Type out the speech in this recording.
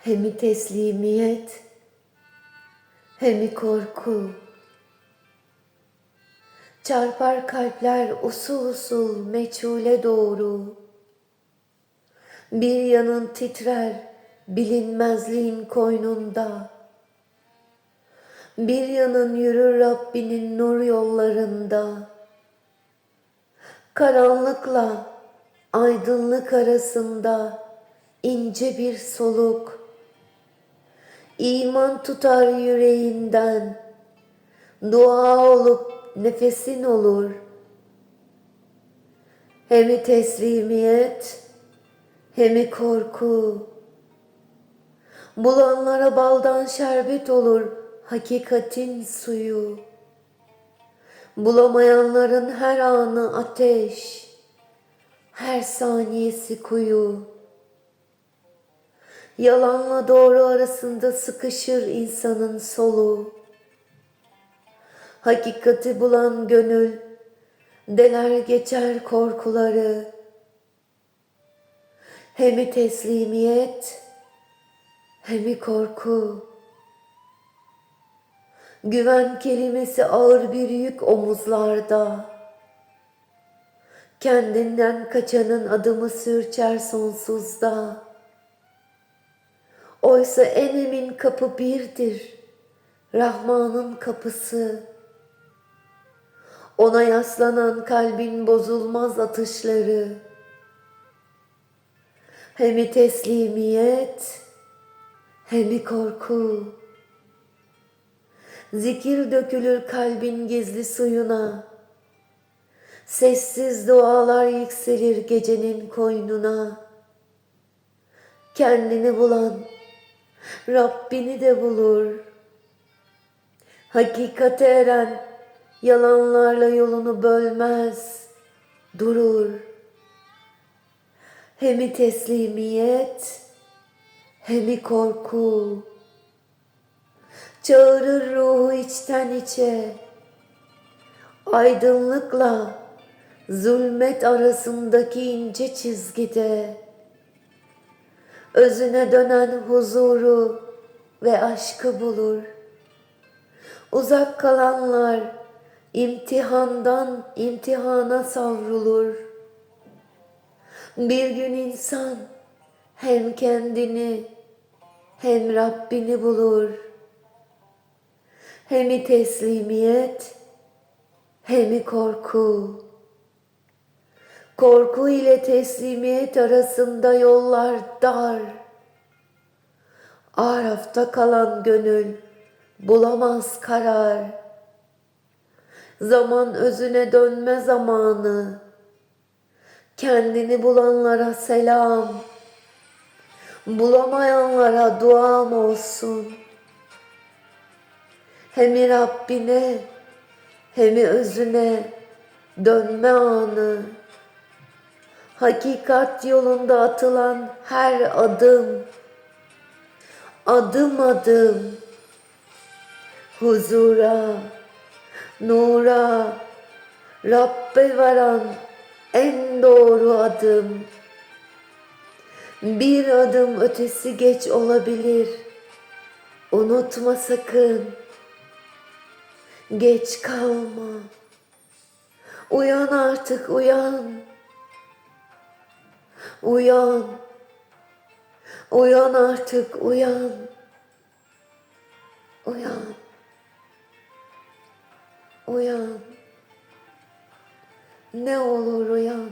Hemi teslimiyet, hemi korku. Çarpar kalpler usul usul meçhule doğru. Bir yanın titrer bilinmezliğin koynunda. Bir yanın yürür Rabbinin nur yollarında. Karanlıkla aydınlık arasında ince bir soluk. İman tutar yüreğinden, dua olup nefesin olur. Hemi teslimiyet, hemi korku. Bulanlara baldan şerbet olur hakikatin suyu. Bulamayanların her anı ateş, her saniyesi kuyu. Yalanla doğru arasında sıkışır insanın solu. Hakikati bulan gönül deler geçer korkuları. Hemi teslimiyet, hemi korku. Güven kelimesi ağır bir yük omuzlarda. Kendinden kaçanın adımı sürçer sonsuzda. Oysa en emin kapı birdir. Rahman'ın kapısı. Ona yaslanan kalbin bozulmaz atışları. Hemi teslimiyet, hemi korku. Zikir dökülür kalbin gizli suyuna. Sessiz dualar yükselir gecenin koynuna. Kendini bulan Rabbini de bulur. Hakikate eren yalanlarla yolunu bölmez, durur. Hemi teslimiyet, hemi korku. Çağırır ruhu içten içe. Aydınlıkla zulmet arasındaki ince çizgide özüne dönen huzuru ve aşkı bulur. Uzak kalanlar imtihandan imtihana savrulur. Bir gün insan hem kendini hem Rabbini bulur. Hemi teslimiyet, hemi korku. Korku ile teslimiyet arasında yollar dar. Arafta kalan gönül bulamaz karar. Zaman özüne dönme zamanı. Kendini bulanlara selam. Bulamayanlara duam olsun. Hemi Rabbine, hemi özüne dönme anı. Hakikat yolunda atılan her adım, adım adım huzura, nura, Rabbe varan en doğru adım. Bir adım ötesi geç olabilir. Unutma sakın. Geç kalma. Uyan artık uyan. Uyan. Uyan artık uyan. Uyan. Uyan. Ne olur uyan.